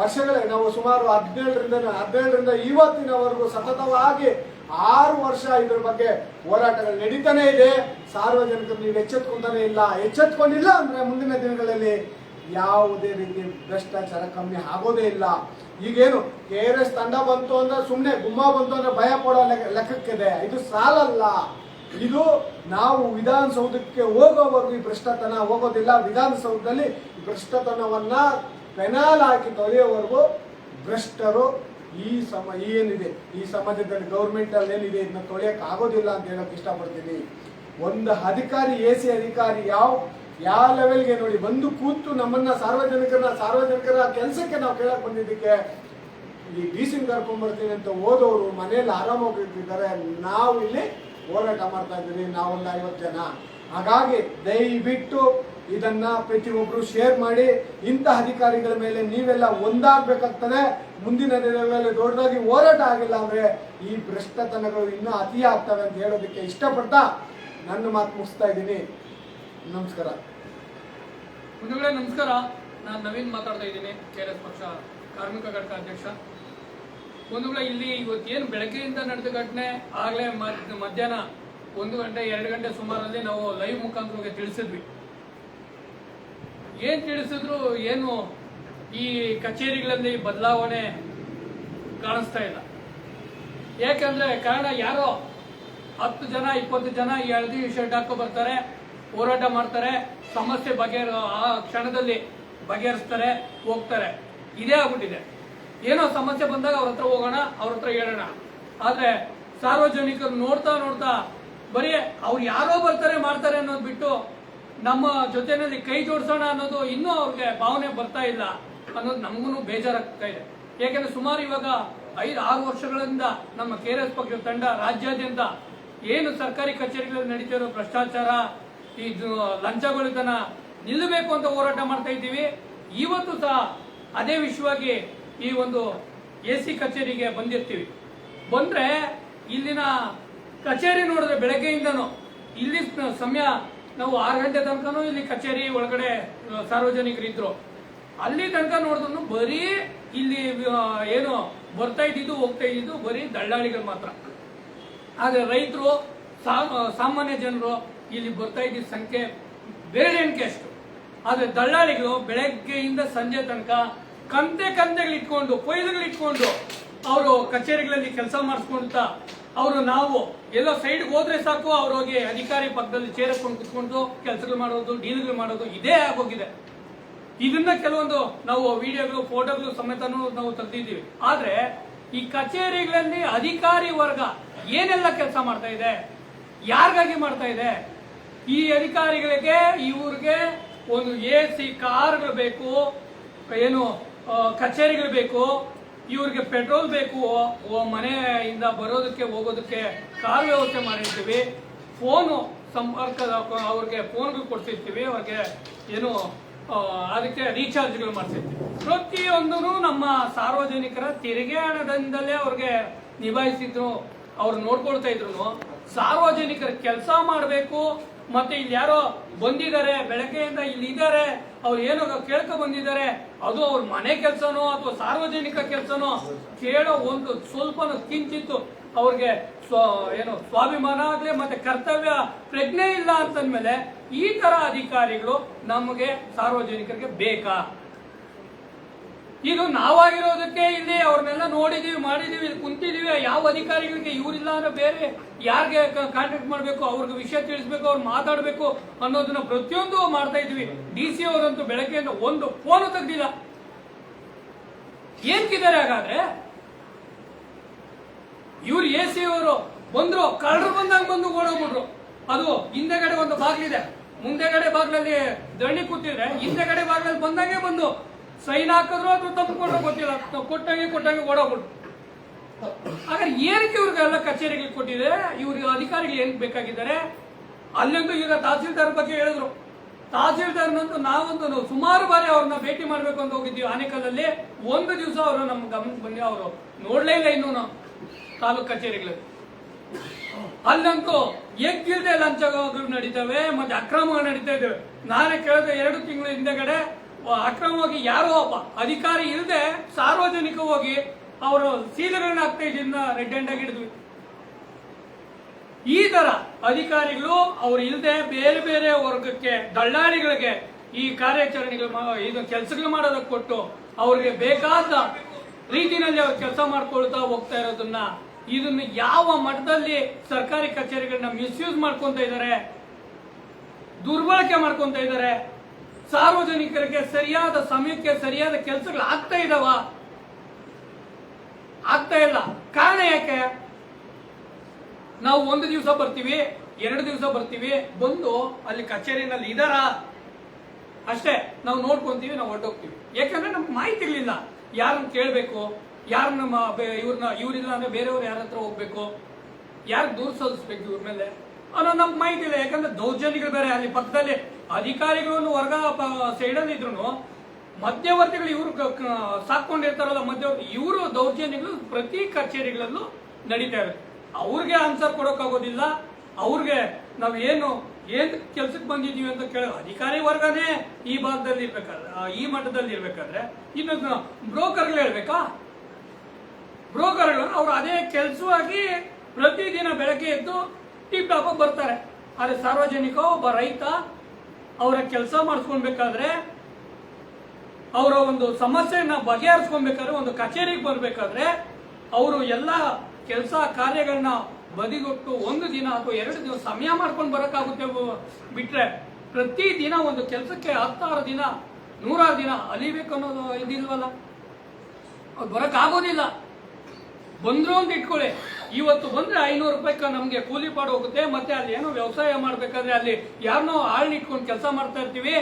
Speaker 1: ವರ್ಷಗಳೇ, ನಾವು ಸುಮಾರು ಹದಿನೇಳರಿಂದ ಹದಿನೇಳರಿಂದ ಇವತ್ತಿನವರೆಗೂ ಸತತವಾಗಿ ಆರು ವರ್ಷ ಇದ್ರ ಬಗ್ಗೆ ಹೋರಾಟಗಳು ನಡೀತಾನೆ ಇದೆ. ಸಾರ್ವಜನಿಕರು ನೀವು ಎಚ್ಚೆತ್ಕೊಂತಾನೆ ಇಲ್ಲ, ಎಚ್ಚೆತ್ಕೊಂಡಿಲ್ಲ ಅಂದ್ರೆ ಮುಂದಿನ ದಿನಗಳಲ್ಲಿ ಯಾವುದೇ ರೀತಿ ಭ್ರಷ್ಟಾಚಾರ ಕಮ್ಮಿ ಆಗೋದೇ ಇಲ್ಲ. ಈಗೇನು ಕೆ ಆರ್ ಎಸ್ ತಂಡ ಬಂತು ಅಂದ್ರೆ ಸುಮ್ಮನೆ ಗುಮ್ಮ ಬಂತು ಅಂದ್ರೆ ಭಯ ಪಡೋ ಲೆಕ್ಕ- ಲೆಕ್ಕಕ್ಕಿದೆ. ಇದು ಸಾಲಲ್ಲ. ಇದು ನಾವು ವಿಧಾನಸೌಧಕ್ಕೆ ಹೋಗೋವರೆಗೂ ಈ ಭ್ರಷ್ಟತನ ಹೋಗೋದಿಲ್ಲ. ವಿಧಾನಸೌಧದಲ್ಲಿ ಭ್ರಷ್ಟತನವನ್ನ ಪೆನಾಲ್ ಹಾಕಿ ತೊಳೆಯೋವರೆಗೂ ಭ್ರಷ್ಟರು ಈ ಸಮ, ಏನಿದೆ? ಈ ಸಮಾಜದಲ್ಲಿ ಗೌರ್ಮೆಂಟ್ ಅಲ್ಲಿ ಏನಿದೆ? ಇದನ್ನ ತೊಳೆಯಕ್ ಆಗೋದಿಲ್ಲ ಅಂತ ಹೇಳಕ್ ಇಷ್ಟಪಡ್ತೀನಿ. ಒಂದು ಅಧಿಕಾರಿ, ಎ ಸಿ ಅಧಿಕಾರಿ ಯಾವ ಯಾವ ಲೆವೆಲ್ಗೆ ನೋಡಿ ಬಂದು ಕೂತು ನಮ್ಮನ್ನ ಸಾರ್ವಜನಿಕರನ್ನ, ಸಾರ್ವಜನಿಕರ ಕೆಲಸಕ್ಕೆ ನಾವು ಕೇಳಕ್ ಬಂದಿದ್ದಕ್ಕೆ ಈ ಡಿ ಸಿ ಕರ್ಕೊಂಡ್ಬರ್ತೀನಿ ಅಂತ ಓದೋರು ಮನೇಲಿ ಆರಾಮಾಗಿರ್ತಿದ್ದಾರೆ ನಾವು ಇಲ್ಲಿ ಹೋರಾಟ ಮಾಡ್ತಾ ಇದ್ದೀವಿ. ನಾವೊಂದು ಐವತ್ತು ಜನ. ಹಾಗಾಗಿ ದಯವಿಟ್ಟು ಇದನ್ನ ಪ್ರತಿಯೊಬ್ಬರು ಶೇರ್ ಮಾಡಿ ಇಂಥ ಅಧಿಕಾರಿಗಳ ಮೇಲೆ ನೀವೆಲ್ಲ ಒಂದಾಗ್ಬೇಕಾಗ್ತದೆ ಮುಂದಿನ ದಿನಗಳಲ್ಲಿ ದೊಡ್ಡದಾಗಿ ಹೋರಾಟ ಆಗಿಲ್ಲ ಅಂದ್ರೆ ಈ ಭ್ರಷ್ಟತನಗಳು ಇನ್ನೂ ಅತಿ ಆಗ್ತವೆ ಅಂತ ಹೇಳೋದಕ್ಕೆ ಇಷ್ಟಪಡ್ತಾ ನನ್ನ ಮಾತು ಮುಗಿಸ್ತಾ ಇದ್ದೀನಿ. ನಮಸ್ಕಾರ.
Speaker 2: ಮುಂದೆ ನಮಸ್ಕಾರ. ನಾನು ನವೀನ್ ಮಾತಾಡ್ತಾ ಇದ್ದೀನಿ, ಕೆ ಎಸ್ ಪಕ್ಷ ಕಾರ್ಮಿಕ ಘಟಕ ಅಧ್ಯಕ್ಷ. ಬಂಧುಗಳೇ ಇಲ್ಲಿ ಇವತ್ತು ಏನು ಬೆಳಗ್ಗೆಯಿಂದ ನಡೆದ ಘಟನೆ, ಆಗಲೇ ಮಧ್ಯಾಹ್ನ ಒಂದು ಗಂಟೆ, ಎರಡು ಗಂಟೆ ಸುಮಾರಲ್ಲಿ ನಾವು ಲೈವ್ ಮುಖಾಂತರ ತಿಳಿಸಿದ್ವಿ. ಏನ್ ತಿಳಿಸಿದ್ರು ಏನು ಈ ಕಚೇರಿಗಳಲ್ಲಿ ಬದಲಾವಣೆ ಕಾಣಿಸ್ತಾ ಇಲ್ಲ. ಯಾಕಂದ್ರೆ ಕಾರಣ ಯಾರೋ ಹತ್ತು ಜನ, ಇಪ್ಪತ್ತು ಜನ ಈ ಹಳದಿ ಶರ್ಟ್ ಹಾಕೋ ಬರ್ತಾರೆ, ಹೋರಾಟ ಮಾಡ್ತಾರೆ, ಸಮಸ್ಯೆ ಬಗೆಹರ, ಆ ಕ್ಷಣದಲ್ಲಿ ಬಗೆಹರಿಸ್ತಾರೆ, ಹೋಗ್ತಾರೆ. ಇದೇ ಆಗ್ಬಿಟ್ಟಿದೆ. ಏನೋ ಸಮಸ್ಯೆ ಬಂದಾಗ ಅವ್ರ ಹತ್ರ ಹೋಗೋಣ, ಅವ್ರ ಹತ್ರ ಹೇಳೋಣ. ಆದ್ರೆ ಸಾರ್ವಜನಿಕರು ನೋಡ್ತಾ ನೋಡ್ತಾ ಬರೀ ಅವ್ರು ಯಾರೋ ಬರ್ತಾರೆ, ಮಾಡ್ತಾರೆ ಅನ್ನೋದು ಬಿಟ್ಟು ನಮ್ಮ ಜೊತೆನಲ್ಲಿ ಕೈ ಜೋಡಿಸೋಣ ಅನ್ನೋದು ಇನ್ನೂ ಅವ್ರಿಗೆ ಭಾವನೆ ಬರ್ತಾ ಇಲ್ಲ ಅನ್ನೋದು ನಮಗೂ ಬೇಜಾರಾಗ್ತಾ ಇದೆ. ಏಕೆಂದ್ರೆ ಸುಮಾರು ಇವಾಗ ಐದು, ಆರು ವರ್ಷಗಳಿಂದ ನಮ್ಮ ಕೆ ಆರ್ ಎಸ್ ಪಕ್ಷದ ತಂಡ ರಾಜ್ಯಾದ್ಯಂತ ಏನು ಸರ್ಕಾರಿ ಕಚೇರಿಗಳಲ್ಲಿ ನಡೀತಿರೋ ಭ್ರಷ್ಟಾಚಾರ, ಈ ಲಂಚಗಳಿತನ ನಿಲ್ಲಬೇಕು ಅಂತ ಹೋರಾಟ ಮಾಡ್ತಾ ಇದ್ದೀವಿ. ಇವತ್ತು ಸಹ ಅದೇ ವಿಷಯವಾಗಿ ಈ ಒಂದು ಎ ಸಿ ಕಚೇರಿಗೆ ಬಂದಿರ್ತೀವಿ. ಬಂದ್ರೆ ಇಲ್ಲಿನ ಕಚೇರಿ ನೋಡಿದ್ರೆ ಬೆಳಗ್ಗೆಯಿಂದನೂ ಇಲ್ಲಿ ಸಮಯ ನಾವು ಆರು ಗಂಟೆ ತನಕನೂ ಇಲ್ಲಿ ಕಚೇರಿ ಒಳಗಡೆ ಸಾರ್ವಜನಿಕರು ಇದ್ರು ಅಲ್ಲಿ ತನಕ ನೋಡಿದ್ರು ಬರೀ ಇಲ್ಲಿ ಏನು ಬರ್ತಾ ಇದ್ದಿದ್ದು, ಹೋಗ್ತಾ ಇದ್ದಿದ್ದು ಬರೀ ದಳ್ಳಾಳಿಗಳು ಮಾತ್ರ. ಆದ್ರೆ ರೈತರು ಸಾಮಾನ್ಯ ಜನರು ಇಲ್ಲಿ ಬರ್ತಾ ಇದ್ದಿದ್ದ ಸಂಖ್ಯೆ ಬೇರೆ ಎಣಿಕೆ ಅಷ್ಟು. ಆದ್ರೆ ದಳ್ಳಾಳಿಗಳು ಬೆಳಗ್ಗೆಯಿಂದ ಸಂಜೆ ತನಕ ಕಂತೆ ಕಂತೆಗಳು ಇಟ್ಕೊಂಡು ಕೊಯ್ಲುಗಳು ಇಟ್ಕೊಂಡು ಅವರು ಕಚೇರಿಗಳಲ್ಲಿ ಕೆಲಸ ಮಾಡಿಸ್ಕೊಂತ ಅವರು ನಾವು ಎಲ್ಲೋ ಸೈಡ್ ಹೋದ್ರೆ ಸಾಕು, ಅವ್ರು ಹೋಗಿ ಅಧಿಕಾರಿ ಪಕ್ಕದಲ್ಲಿ ಚೇರಕೊಂಡು ಕುತ್ಕೊಂಡು ಕೆಲಸಗಳು ಮಾಡೋದು ಡೀಲ್ಗಳು ಮಾಡೋದು ಇದೇ ಆಗೋಗಿದೆ. ಇದನ್ನ ಕೆಲವೊಂದು ನಾವು ವಿಡಿಯೋಗಳು ಫೋಟೋಗಳು ಸಮೇತನೂ ನಾವು ತೆಗೆದಿದ್ದೀವಿ. ಆದ್ರೆ ಈ ಕಚೇರಿಗಳಲ್ಲಿ ಅಧಿಕಾರಿ ವರ್ಗ ಏನೆಲ್ಲ ಕೆಲಸ ಮಾಡ್ತಾ ಇದೆ, ಯಾರಿಗಾಗಿ ಮಾಡ್ತಾ ಇದೆ? ಈ ಅಧಿಕಾರಿಗಳಿಗೆ ಇವ್ರಿಗೆ ಒಂದು ಎ ಸಿ ಕಾರ್ಗಳು ಬೇಕು, ಏನು ಕಚೇರಿಗಳು ಬೇಕು ಇವ್ರಿಗೆ ಪೆಟ್ರೋಲ್ ಬೇಕು ಮನೆಯಿಂದ ಬರೋದಕ್ಕೆ ಹೋಗೋದಕ್ಕೆ ಕಾರ್ ವ್ಯವಸ್ಥೆ ಮಾಡಿರ್ತೀವಿ. ಫೋನು ಸಂಪರ್ಕದ ಅವ್ರಿಗೆ ಫೋನ್ಗಳು ಕೊಡ್ತಿರ್ತೀವಿ ಅವ್ರಿಗೆ ಏನು ಅದಕ್ಕೆ ರೀಚಾರ್ಜ್ಗಳು ಮಾಡ್ತಿರ್ತೀವಿ ಪ್ರತಿಯೊಂದೂ ನಮ್ಮ ಸಾರ್ವಜನಿಕರ ತೆರಿಗೆ ಹಣದಿಂದಲೇ ಅವ್ರಿಗೆ ನಿಭಾಯಿಸಿದ್ರು, ಅವ್ರು ನೋಡ್ಕೊಳ್ತಾ ಇದ್ರು ಸಾರ್ವಜನಿಕರ ಕೆಲಸ ಮಾಡಬೇಕು, ಮತ್ತೆ ಇಲ್ಲಿ ಯಾರೋ ಬಂದಿದ್ದಾರೆ, ಬೆಳಗ್ಗೆಯಿಂದ ಇಲ್ಲಿ ಇದ್ದಾರೆ ಅವ್ರು ಏನೋ ಕೇಳ್ಕೊ ಬಂದಿದ್ದಾರೆ, ಅದು ಅವ್ರ ಮನೆ ಕೆಲಸನೋ ಅಥವಾ ಸಾರ್ವಜನಿಕ ಕೆಲಸನೋ, ಕೇಳೋ ಒಂದು ಸ್ವಲ್ಪ ಕಿಂಚಿತ್ತು ಅವ್ರಿಗೆ ಸ್ವ, ಏನು ಸ್ವಾಭಿಮಾನ ಆಗ್ಲಿ ಮತ್ತೆ ಕರ್ತವ್ಯ ಪ್ರಜ್ಞೆ ಇಲ್ಲ ಅಂತಂದ್ಮೇಲೆ ಈ ತರ ಅಧಿಕಾರಿಗಳು ನಮಗೆ ಸಾರ್ವಜನಿಕರಿಗೆ ಬೇಕಾ? ಇದು ನಾವಾಗಿರೋದಕ್ಕೆ ಇಲ್ಲಿ ಅವ್ರನ್ನೆಲ್ಲ ನೋಡಿದೀವಿ, ಮಾಡಿದೀವಿ ಇಲ್ಲಿ ಕುಂತಿದೀವಿ. ಯಾವ ಅಧಿಕಾರಿಗಳಿಗೆ ಇವರಿಲ್ಲ ಅಂದ್ರೆ ಬೇರೆ ಯಾರಿಗೆ ಕಾಂಟ್ಯಾಕ್ಟ್ ಮಾಡಬೇಕು, ಅವ್ರಿಗೆ ವಿಷಯ ತಿಳಿಸ್ಬೇಕು, ಅವ್ರು ಮಾತಾಡಬೇಕು ಅನ್ನೋದನ್ನ ಪ್ರತಿಯೊಂದು ಮಾಡ್ತಾ ಇದ್ವಿ. ಡಿ ಸಿ ಅವರಂತೂ ಬೆಳಗ್ಗೆಯಿಂದ ಒಂದು ಫೋನ್ ತೆಗ್ದಿಲ್ಲ. ಏನ್ಕಿದ್ದಾರೆ ಹಾಗಾದ್ರೆ? ಇವ್ರು ಎ ಸಿ ಅವರು ಬಂದ್ರು, ಕಳ್ಳರು ಬಂದಾಗ ಬಂದು ಓಡೋಗ್ಬಿಟ್ರು. ಅದು ಹಿಂದೆಗಡೆ ಒಂದು ಬಾಗ್ಲಿದೆ. ಮುಂದೆಗಡೆ ಬಾಗ್ಲಲ್ಲಿ ದಣಿ ಕೂತಿದ್ರೆ, ಹಿಂದೆಗಡೆ ಬಾಗ್ಲಲ್ಲಿ ಬಂದಂಗೆ ಬಂದು ಸೈನ್ ಹಾಕಿದ್ರು ಅದು ತಪ್ಪಿಕೊಂಡ್ರು ಗೊತ್ತಿಲ್ಲ. ಕೊಟ್ಟಂಗೆ ಕೊಟ್ಟಂಗೆ ಓಡೋಗ್ಬಿಟ್ಟು ಹಾಗಾದ್ರೆ ಏನಕ್ಕೆ ಇವ್ರಿಗೆಲ್ಲ ಕಚೇರಿಗಳಿಗೆ ಕೊಟ್ಟಿದೆ? ಇವ್ರಿಗೆ ಅಧಿಕಾರಿಗಳು ಏನ್ ಬೇಕಾಗಿದ್ದಾರೆ? ಅಲ್ಲಂತೂ ಈಗ ತಹಸೀಲ್ದಾರ್ ಬಗ್ಗೆ ಹೇಳಿದ್ರು. ತಹಸೀಲ್ದಾರ್ನಂತೂ ನಾವೊಂದು ಸುಮಾರು ಬಾರಿ ಅವ್ರನ್ನ ಭೇಟಿ ಮಾಡ್ಬೇಕು ಅಂತ ಹೋಗಿದ್ದೀವಿ ಆನೇಕಲ್ಲಲ್ಲಿ ಒಂದು ದಿವಸ ಅವರು ನಮ್ಮ ಗಮನಕ್ಕೆ ಬಂದು ಅವರು ನೋಡ್ಲೇ ಇಲ್ಲ ಇನ್ನೂ ತಾಲೂಕ್ ಕಚೇರಿಗಳಲ್ಲಿ. ಅಲ್ಲಂತೂ ಎಗ್ಗಿಲ್ದೆ ಲಂಚಗಳು ನಡೀತವೆ, ಮತ್ತೆ ಅಕ್ರಮಗಳು ನಡೀತಾ ಇದ್ದಾವೆ. ನಾನೇ ಕೇಳಿದೆ ಎರಡು ತಿಂಗಳ ಹಿಂದೆಗಡೆ ಅಕ್ರಮವಾಗಿ ಯಾರೋ ಒಬ್ಬ ಅಧಿಕಾರಿ ಇಲ್ಲದೆ ಸಾರ್ವಜನಿಕವಾಗಿ ಅವರು ಸೀಲುಗಳನ್ನ ಹಾಕ್ತಾ ಇದ್ದಿದ್ದನ್ನ ರೆಡ್ ಹ್ಯಾಂಡ್ ಆಗಿ ಹಿಡಿದ್ವಿ. ಈ ತರ ಅಧಿಕಾರಿಗಳು ಅವರು ಇಲ್ಲದೆ ಬೇರೆ ಬೇರೆ ವರ್ಗಕ್ಕೆ ದಳ್ಳಾಳಿಗಳಿಗೆ ಈ ಕಾರ್ಯಾಚರಣೆಗಳು ಇದು ಕೆಲಸಗಳು ಮಾಡೋದಕ್ಕೆ ಕೊಟ್ಟು ಅವ್ರಿಗೆ ಬೇಕಾದ ರೀತಿಯಲ್ಲಿ ಅವ್ರು ಕೆಲಸ ಮಾಡ್ಕೊಳ್ತಾ ಹೋಗ್ತಾ ಇರೋದನ್ನ ಇದನ್ನ ಯಾವ ಮಟ್ಟದಲ್ಲಿ ಸರ್ಕಾರಿ ಕಚೇರಿಗಳನ್ನ ಮಿಸ್ಯೂಸ್ ಮಾಡ್ಕೊಂತ ಇದ್ದಾರೆ ದುರ್ಬಳಕೆ ಮಾಡ್ಕೊಂತ ಇದ್ದಾರೆ ಸಾರ್ವಜನಿಕರಿಗೆ ಸರಿಯಾದ ಸಮಯಕ್ಕೆ ಸರಿಯಾದ ಕೆಲಸಗಳು ಆಗ್ತಾ ಇದಾವ? ಆಗ್ತಾ ಇಲ್ಲ. ಕಾರಣ ಯಾಕೆ? ನಾವು ಒಂದು ದಿವಸ ಬರ್ತೀವಿ, ಎರಡು ದಿವಸ ಬರ್ತೀವಿ, ಬಂದು ಅಲ್ಲಿ ಕಚೇರಿನಲ್ಲಿ ಇದಾರ? ಅಷ್ಟೇ, ನಾವು ನೋಡ್ಕೊಂತೀವಿ, ನಾವು ಹೊರಟೋಗ್ತೀವಿ. ಯಾಕಂದ್ರೆ ನಮ್ಗೆ ಮಾಹಿತಿ ಇರಲಿಲ್ಲ. ಯಾರನ್ನ ಕೇಳಬೇಕು? ಯಾರನ್ನ ನಮ್ಮ ಇವ್ರನ್ನ, ಇವರಿಲ್ಲ ಅಂದ್ರೆ ಬೇರೆಯವ್ರು ಯಾರ ಹತ್ರ ಹೋಗ್ಬೇಕು? ಯಾರು ದೂರ ಸಲ್ಲಿಸ್ಬೇಕು ಇವ್ರ ಮೇಲೆ? ಅನ್ನೋ ನಮ್ಗೆ ಮಾಹಿತಿ ಇಲ್ಲ. ಯಾಕಂದ್ರೆ ದೌರ್ಜನ್ಯಗಳು ಬೇರೆ. ಅಲ್ಲಿ ಪಕ್ಕದಲ್ಲಿ ಅಧಿಕಾರಿಗಳು ವರ್ಗ ಸೈಡಲ್ಲಿ ಇದ್ರು ಮಧ್ಯವರ್ತಿಗಳು ಇವರು ಸಾಕೊಂಡಿರ್ತಾರಲ್ಲ ಮಧ್ಯವರ್ತಿ ಇವರು ದೌರ್ಜನ್ಯಗಳು ಪ್ರತಿ ಕಚೇರಿಗಳಲ್ಲೂ ನಡೀತಾ ಇರುತ್ತೆ. ಅವ್ರಿಗೆ ಆನ್ಸರ್ ಕೊಡೋಕ್ಕಾಗೋದಿಲ್ಲ ಅವ್ರಿಗೆ ನಾವು ಏನು, ಏನ್ ಕೆಲ್ಸಕ್ಕೆ ಬಂದಿದೀವಿ ಅಂತ ಕೇಳೋ ಅಧಿಕಾರಿ ವರ್ಗನೇ ಈ ಭಾಗದಲ್ಲಿ ಇರ್ಬೇಕಾದ್ರೆ ಈ ಮಟ್ಟದಲ್ಲಿ ಇರ್ಬೇಕಾದ್ರೆ, ಇನ್ನು ಬ್ರೋಕರ್ಗಳು ಹೇಳ್ಬೇಕಾ? ಬ್ರೋಕರ್ಗಳು ಅವರು ಅದೇ ಕೆಲಸವಾಗಿ ಪ್ರತಿದಿನ ಬೆಳಗ್ಗೆ ಎದ್ದು ಟಿಪ್ ಟಾಪ್ ಬರ್ತಾರೆ. ಆದರೆ ಸಾರ್ವಜನಿಕ ಒಬ್ಬ ರೈತ ಅವರ ಕೆಲಸ ಮಾಡಿಸ್ಕೊಳ್ಬೇಕಾದ್ರೆ ಅವರ ಒಂದು ಸಮಸ್ಯೆಯನ್ನ ಬಗೆಹರಿಸ್ಕೊಳ್ಬೇಕಾದ್ರೆ, ಒಂದು ಕಚೇರಿಗೆ ಬರಬೇಕಾದ್ರೆ ಅವರು ಎಲ್ಲ ಕೆಲಸ ಕಾರ್ಯಗಳನ್ನ ಬದಿಗೊಟ್ಟು ಒಂದು ದಿನ ಅಥವಾ ಎರಡು ದಿನ ಸಮಯ ಮಾಡ್ಕೊಂಡು ಬರೋಕ್ಕಾಗುತ್ತೆ ಬಿಟ್ರೆ ಪ್ರತಿ ದಿನ ಒಂದು ಕೆಲಸಕ್ಕೆ ಹತ್ತಾರು ದಿನ, ನೂರಾರು ದಿನ ಅಲಿಬೇಕು ಅನ್ನೋದು ಇದಿಲ್ವಲ್ಲ? ಅವ್ರು ಬರೋಕ್ಕಾಗೋದಿಲ್ಲ. ಬಂದ್ರು ಅಂತ ಇಟ್ಕೊಳ್ಳಿ. ಇವತ್ತು ಬಂದ್ರೆ ಐನೂರು ರೂಪಾಯಿ ನಮ್ಗೆ ಕೂಲಿ ಪಾಡು ಹೋಗುತ್ತೆ, ಮತ್ತೆ ಅಲ್ಲಿ ಏನೋ ವ್ಯವಸಾಯ ಮಾಡ್ಬೇಕಾದ್ರೆ ಅಲ್ಲಿ ಯಾರನ್ನೋ ಆಳ್ ಇಟ್ಕೊಂಡು ಕೆಲಸ ಮಾಡ್ತಾ ಇರ್ತೀವಿ.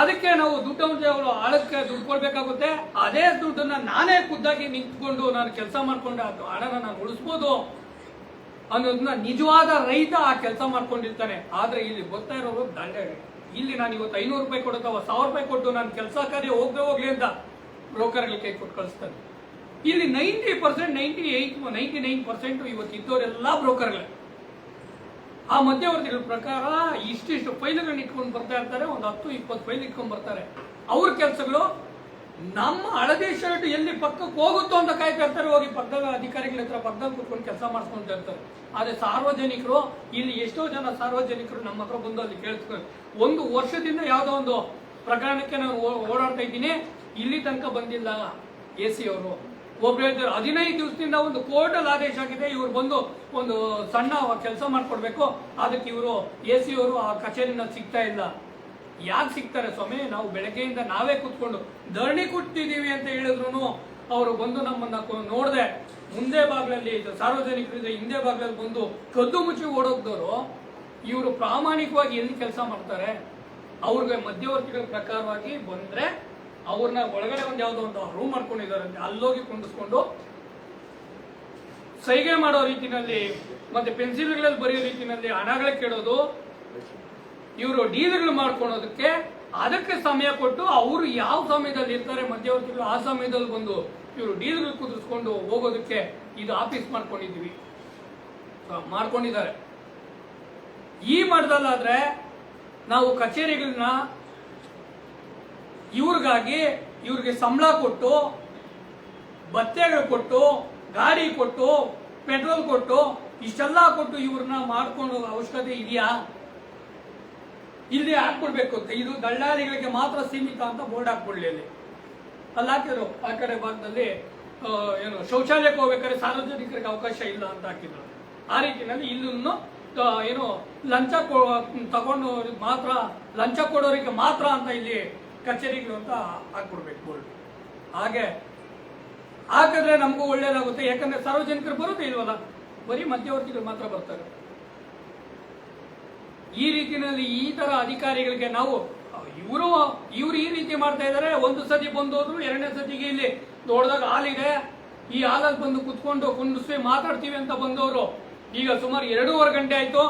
Speaker 2: ಅದಕ್ಕೆ ನಾವು ದುಡ್ಡು ಅವರು ಆಳಕ್ಕೆ ದುಡ್ಡು ಕೊಡ್ಬೇಕಾಗುತ್ತೆ. ಅದೇ ದುಡ್ಡನ್ನ ನಾನೇ ಖುದ್ದಾಗಿ ನಿಂತ್ಕೊಂಡು ನಾನು ಕೆಲಸ ಮಾಡ್ಕೊಂಡು ಅದು ಹಣನ ನಾನು ಉಳಿಸ್ಬೋದು ಅನ್ನೋದನ್ನ ನಿಜವಾದ ರೈತ ಆ ಕೆಲಸ ಮಾಡ್ಕೊಂಡಿರ್ತಾನೆ. ಆದ್ರೆ ಇಲ್ಲಿ ಗೊತ್ತಾ ಇರೋರು ದಂಡೆ. ಇಲ್ಲಿ ನಾನು ಇವತ್ತು ಐನೂರು ರೂಪಾಯಿ ಕೊಡುತ್ತವ, ಸಾವಿರ ರೂಪಾಯಿ ಕೊಟ್ಟು ನಾನು ಕೆಲಸ ಕಾರ್ಯ ಹೋಗ್ದೆ ಹೋಗ್ಲಿ ಅಂತ ಬ್ರೋಕರ್ಗಳಿಗೆ ಕೈ ಕೊಟ್ಟು ಕಳಿಸ್ತಾನೆ. ಇಲ್ಲಿ ninety percent ninety eight ninety nine percent ಇವತ್ತು ಇದ್ದವರೆಲ್ಲ ಬ್ರೋಕರ್ಗಳೇ. ಆ ಮಧ್ಯವರ್ತಿಗಳ ಪ್ರಕಾರ ಇಷ್ಟಿಷ್ಟು ಫೈಲ್ಗಳನ್ನ ಇಟ್ಕೊಂಡು ಬರ್ತಾ ಇರ್ತಾರೆ, ಒಂದು ಹತ್ತು, ಇಪ್ಪತ್ತು ಫೈಲ್ ಇಟ್ಕೊಂಡು ಬರ್ತಾರೆ. ಅವ್ರ ಕೆಲಸಗಳು ನಮ್ಮ ಹಳದಿ ಶರ್ಟ್ ಎಲ್ಲಿ ಪಕ್ಕಕ್ಕೆ ಹೋಗುತ್ತೋ ಅಂತ ಕಾಯ್ತಾ ಇರ್ತಾರೆ, ಹೋಗಿ ಪಕ್ಕದ ಅಧಿಕಾರಿಗಳ ಹತ್ರ ಪಕ್ಕದಲ್ಲಿ ಕೂತ್ಕೊಂಡು ಕೆಲಸ ಮಾಡಿಸ್ಕೊಂತ ಇರ್ತಾರೆ. ಆದ್ರೆ ಸಾರ್ವಜನಿಕರು, ಇಲ್ಲಿ ಎಷ್ಟೋ ಜನ ಸಾರ್ವಜನಿಕರು ನಮ್ಮ ಹತ್ರ ಬಂದು ಅಲ್ಲಿ ಕೇಳ್ತಾರೆ ಒಂದು ವರ್ಷದಿಂದ ಯಾವುದೋ ಒಂದು ಪ್ರಕರಣಕ್ಕೆ ನಾನು ಓಡಾಡ್ತಾ ಇದ್ದೀನಿ, ಇಲ್ಲಿ ತನಕ ಬಂದಿಲ್ಲ ಎ ಸಿ ಅವರು. ಒಬ್ರು ಹದಿನೈದು ದಿವಸದಿಂದ ಒಂದು ಕೋರ್ಟಲ್ಲಿ ಆದೇಶ ಆಗಿದೆ, ಇವರು ಬಂದು ಒಂದು ಸಣ್ಣ ಕೆಲಸ ಮಾಡಿಕೊಡ್ಬೇಕು, ಅದಕ್ಕೆ ಇವರು ಎ ಸಿ ಅವರು ಆ ಕಚೇರಿನ ಸಿಗ್ತಾ ಇಲ್ಲ. ಯಾಕೆ ಸಿಗ್ತಾರೆ ಸ್ವಾಮಿ? ನಾವು ಬೆಳಗ್ಗೆಯಿಂದ ನಾವೇ ಕೂತ್ಕೊಂಡು, ಧರಣಿ ಕೊಟ್ಟಿದ್ದೀವಿ ಅಂತ ಹೇಳಿದ್ರು ಅವರು ಬಂದು ನಮ್ಮನ್ನ ನೋಡದೆ, ಮುಂದೆ ಭಾಗದಲ್ಲಿ ಸಾರ್ವಜನಿಕರಿದೆ, ಹಿಂದೆ ಭಾಗದಲ್ಲಿ ಬಂದು ಕದ್ದು ಮುಚ್ಚಿ ಓಡೋಗ್ದವರು, ಇವರು ಪ್ರಾಮಾಣಿಕವಾಗಿ ಎಲ್ಲಿ ಕೆಲಸ ಮಾಡ್ತಾರೆ? ಅವ್ರಿಗೆ ಮಧ್ಯವರ್ತಿಗಳ ಪ್ರಕಾರವಾಗಿ ಬಂದ್ರೆ ಅವ್ರನ್ನ ಒಳಗಡೆ ಒಂದು ಯಾವುದೋ ಒಂದು ರೂಮ್ ಮಾಡ್ಕೊಂಡಿದ್ದಾರೆ ಅಲ್ಲೋಗಿ ಕುಂಡಿಸ್ಕೊಂಡು ಸೈಗೆ ಮಾಡೋ ರೀತಿನಲ್ಲಿ ಮತ್ತೆ ಪೆನ್ಸಿಲ್ಗಳಲ್ಲಿ ಬರೆಯೋ ರೀತಿನಲ್ಲಿ ಹಣಗಳ ಕೇಳೋದು, ಇವರು ಡೀಲ್ಗಳು ಮಾಡ್ಕೊಳೋದಕ್ಕೆ ಅದಕ್ಕೆ ಸಮಯ ಕೊಟ್ಟು ಅವರು ಯಾವ ಸಮಯದಲ್ಲಿ ಇರ್ತಾರೆ, ಮಧ್ಯವರ್ತಿಗಳು ಆ ಸಮಯದಲ್ಲಿ ಬಂದು ಇವರು ಡೀಲ್ಗಳು ಕುದಿಸ್ಕೊಂಡು ಹೋಗೋದಕ್ಕೆ ಇದು ಆಫೀಸ್ ಮಾಡ್ಕೊಂಡಿದ್ದೀವಿ. ಮಾಡ್ಕೊಂಡಿದ್ದಾರೆ. ಈ ಮಟ್ಟದಲ್ಲಾದ್ರೆ ನಾವು ಕಚೇರಿಗಳನ್ನ ಇವ್ರಿಗಾಗಿ ಇವ್ರಿಗೆ ಸಂಬಳ ಕೊಟ್ಟು ಬತ್ತೆಗಳು ಕೊಟ್ಟು, ಗಾಡಿ ಕೊಟ್ಟು, ಪೆಟ್ರೋಲ್ ಕೊಟ್ಟು, ಇಷ್ಟೆಲ್ಲ ಕೊಟ್ಟು ಇವ್ರನ್ನ ಮಾಡ್ಕೊಂಡು ಅವಶ್ಯಕತೆ ಇದೆಯಾ? ಇಲ್ಲಿ ಹಾಕ್ಬಿಡ್ಬೇಕು ಅಂತ. ಇದು ದಳ್ಳಾಳಿಗಳಿಗೆ ಮಾತ್ರ ಸೀಮಿತ ಅಂತ ಬೋರ್ಡ್ ಹಾಕ್ಬಿಡ್ಲಿ ಅಲ್ಲಿ, ಹಾಕಿದ್ರು. ಆ ಕಡೆ ಭಾಗದಲ್ಲಿ ಏನು, ಶೌಚಾಲಯಕ್ಕೆ ಹೋಗ್ಬೇಕಾದ್ರೆ ಸಾರ್ವಜನಿಕರಿಗೆ ಅವಕಾಶ ಇಲ್ಲ ಅಂತ ಹಾಕಿದ್ರು. ಆ ರೀತಿಯಲ್ಲಿ ಇಲ್ಲೂ ಏನು, ಲಂಚ ತಗೊಂಡು ಮಾತ್ರ, ಲಂಚ ಕೊಡೋರಿಗೆ ಮಾತ್ರ ಅಂತ ಇಲ್ಲಿ ಕಚೇರಿಗಳು ಅಂತ ಹಾಕ್ಬಿಡ್ಬೇಕು ಬೋರ್ಡ್. ಹಾಗೆ ಹಾಕಿದ್ರೆ ನಮಗೂ ಒಳ್ಳೇದಾಗುತ್ತೆ. ಯಾಕಂದ್ರೆ ಸಾರ್ವಜನಿಕರು ಬರುತ್ತೆ ಇಲ್ವಲ್ಲ? ಬರೀ ಮಧ್ಯವರ್ತಿಗಳು ಮಾತ್ರ ಬರ್ತಾರೆ. ಈ ರೀತಿಯಲ್ಲಿ ಈ ತರ ಅಧಿಕಾರಿಗಳಿಗೆ ನಾವು, ಇವರು ಇವರು ಈ ರೀತಿ ಮಾಡ್ತಾ ಇದ್ದಾರೆ ಒಂದು ಸತಿ ಬಂದೋದ್ರು ಎರಡನೇ ಸತಿಗೆ ಇಲ್ಲಿ ದೊಡ್ಡದಾಗ ಹಾಲಿದೆ ಈ ಹಾಲಲ್ಲಿ ಬಂದು ಕುತ್ಕೊಂಡು ಕುಂಡಿಸಿ ಮಾತಾಡ್ತೀವಿ ಅಂತ ಬಂದವರು ಈಗ ಸುಮಾರು ಎರಡೂವರೆ ಗಂಟೆ ಆಯ್ತು.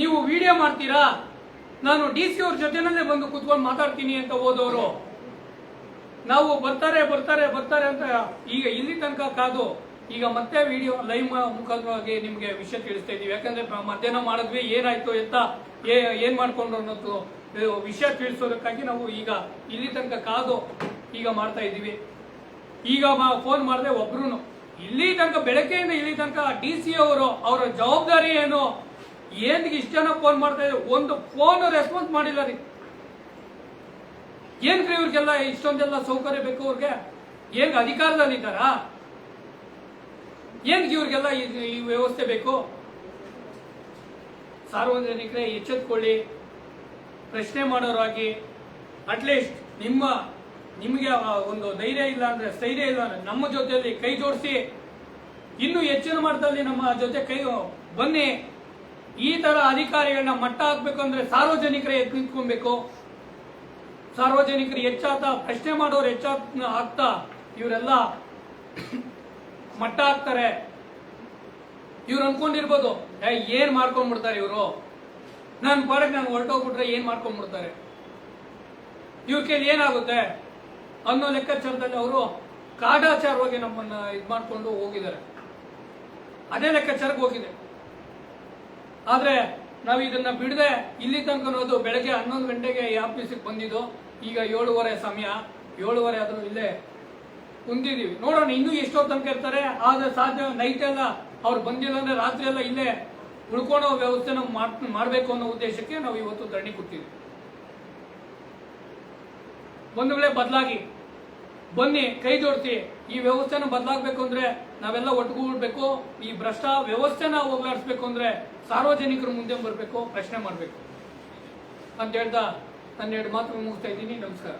Speaker 2: ನೀವು ವಿಡಿಯೋ ಮಾಡ್ತೀರಾ? ನಾನು ಡಿ ಸಿ ಅವ್ರ ಜೊತೆನಲ್ಲೇ ಬಂದು ಕುತ್ಕೊಂಡು ಮಾತಾಡ್ತೀನಿ ಅಂತ ಹೋದವರು ನಾವು ಬರ್ತಾರೆ ಬರ್ತಾರೆ ಬರ್ತಾರೆ ಅಂತ ಈಗ ಇಲ್ಲಿ ತನಕ ಕಾದು, ಈಗ ಮತ್ತೆ ವಿಡಿಯೋ ಲೈವ್ ಮುಖಾಂತರವಾಗಿ ನಿಮಗೆ ವಿಷಯ ತಿಳಿಸ್ತಾ ಇದೀವಿ ಯಾಕಂದ್ರೆ ಮಧ್ಯಾಹ್ನ ಮಾಡಿದ್ವಿ, ಏನಾಯ್ತು ಎತ್ತ ಏನ್ ಮಾಡ್ಕೊಂಡ್ರು ಅನ್ನೋದು ವಿಷಯ ತಿಳಿಸೋದಕ್ಕಾಗಿ ನಾವು ಈಗ ಇಲ್ಲಿ ತನಕ ಕಾದು ಈಗ ಮಾಡ್ತಾ ಇದ್ದೀವಿ. ಈಗ ಫೋನ್ ಮಾಡಿದೆ ಒಬ್ರು ಇಲ್ಲಿ ತನಕ ಬೆಳಕೆಯಿಂದ ಇಲ್ಲಿ ತನಕ ಡಿ ಸಿ ಅವರು, ಅವರ ಜವಾಬ್ದಾರಿ ಏನು? ಏನ್ ಇಷ್ಟ ಜನ ಫೋನ್ ಮಾಡ್ತಾ ಇದ್ರು ಒಂದು ಫೋನ್ ರೆಸ್ಪಾನ್ಸ್ ಮಾಡಿಲ್ಲ ರೀ. ಏನ್ರಿ ಇವ್ರಿಗೆಲ್ಲ ಇಷ್ಟೊಂದೆಲ್ಲ ಸೌಕರ್ಯ ಬೇಕು ಅವ್ರಿಗೆ? ಏನ್ ಅಧಿಕಾರದಲ್ಲಿದ್ದಾರಾ ಏನ್ ಇವ್ರಿಗೆಲ್ಲ ಈ- ವ್ಯವಸ್ಥೆ ಬೇಕು? ಸಾರ್ವಜನಿಕರೇ ಎಚ್ಚೆತ್ಕೊಳ್ಳಿ. ಪ್ರಶ್ನೆ ಮಾಡೋರಾಗಿ. ಅಟ್ಲೀಸ್ಟ್ ನಿಮ್ಮ, ನಿಮಗೆ ಒಂದು ಧೈರ್ಯ ಇಲ್ಲ ಅಂದ್ರೆ, ಸ್ಥೈರ್ಯ ಇಲ್ಲ ಅಂದ್ರೆ ನಮ್ಮ ಜೊತೆಯಲ್ಲಿ ಕೈ ಜೋಡಿಸಿ. ಇನ್ನೂ ಹೆಚ್ಚಿನ ಮಟ್ಟದಲ್ಲಿ ನಮ್ಮ ಜೊತೆ ಕೈ, ಬನ್ನಿ. ಈ ತರ ಅಧಿಕಾರಿಗಳನ್ನ ಮಟ್ಟ ಹಾಕ್ಬೇಕು ಅಂದ್ರೆ ಸಾರ್ವಜನಿಕರೇ ಎದ್ದು ನಿಂತ್ಕೊಬೇಕು ಸಾರ್ವಜನಿಕರು ಹೆಚ್ಚಾತ ಪ್ರಶ್ನೆ ಮಾಡೋರು ಹೆಚ್ಚಾತ ಆಗ್ತಾ ಇವರೆಲ್ಲ ಮಟ್ಟ ಹಾಕ್ತಾರೆ. ಇವ್ರು ಅನ್ಕೊಂಡಿರ್ಬೋದು ಏನ್ ಮಾಡ್ಕೊಂಡ್ಬಿಡ್ತಾರೆ ಇವರು? ನಾನು ಪಾಡಕ್ ನಾನು ಹೊರಟೋಗ್ಬಿಟ್ರೆ ಏನ್ ಮಾಡ್ಕೊಂಡ್ಬಿಡ್ತಾರೆ? ಇವ್ರ ಕೇಳಿ ಏನಾಗುತ್ತೆ? ಅನ್ನೋ ಲೆಕ್ಕಾಚಾರದಲ್ಲಿ ಅವರು ಕಾಡಾಚಾರವಾಗಿ ನಮ್ಮನ್ನ ಇದ್ ಮಾಡ್ಕೊಂಡು ಹೋಗಿದ್ದಾರೆ. ಅದೇ ಲೆಕ್ಕಾಚಾರಕ್ಕೆ ಹೋಗಿದೆ. ಆದ್ರೆ ನಾವು ಇದನ್ನ ಬಿಡದೆ ಇಲ್ಲಿ ತನಕ ಅನ್ನೋದು ಬೆಳಗ್ಗೆ ಹನ್ನೊಂದು ಗಂಟೆಗೆ ಈ ಆಫೀಸಿಗೆ ಬಂದಿದ್ದು, ಈಗ ಏಳುವರೆ ಸಮಯ. ಏಳುವರೆ ಆದ್ರೂ ಇಲ್ಲೇ ಕುಂದಿದ್ದೀವಿ ನೋಡೋಣ, ಇನ್ನೂ ಎಷ್ಟೋ ತನಕ ಇರ್ತಾರೆ, ಆದ್ರೆ ಸಾಧ್ಯ ನೈಟ್ ಎಲ್ಲ ಅವ್ರು ಬಂದಿಲ್ಲ ಅಂದ್ರೆ ರಾತ್ರಿ ಎಲ್ಲ ಇಲ್ಲೇ ಉಳ್ಕೊಳ್ಳೋ ವ್ಯವಸ್ಥೆ ನಾವು ಮಾಡಬೇಕು ಅನ್ನೋ ಉದ್ದೇಶಕ್ಕೆ ನಾವು ಇವತ್ತು ಧರಣಿ ಕೊಟ್ಟಿದ್ವಿ ಒಂದು ವೇಳೆ ಬದಲಾಗಿ, ಬನ್ನಿ, ಕೈ ಜೋಡಿಸಿ. ಈ ವ್ಯವಸ್ಥೆನ ಬದಲಾಗಬೇಕು ಅಂದ್ರೆ ನಾವೆಲ್ಲ ಒಟ್ಟುಗೂಡ್ಬೇಕು, ಈ ಭ್ರಷ್ಟ ವ್ಯವಸ್ಥೆನ ಹೋಗ್ಲಾಡಿಸ್ಬೇಕು ಅಂದ್ರೆ ಸಾರ್ವಜನಿಕರು ಮುಂದೆ ಬರಬೇಕು, ಪ್ರಶ್ನೆ ಮಾಡಬೇಕು. ಅಂತ ಹೇಳ್ತಾ ನನ್ನ ಎರಡು ಮಾತು ಮುಗಿಸ್ತಾ ಇದ್ದೀನಿ. ನಮಸ್ಕಾರ.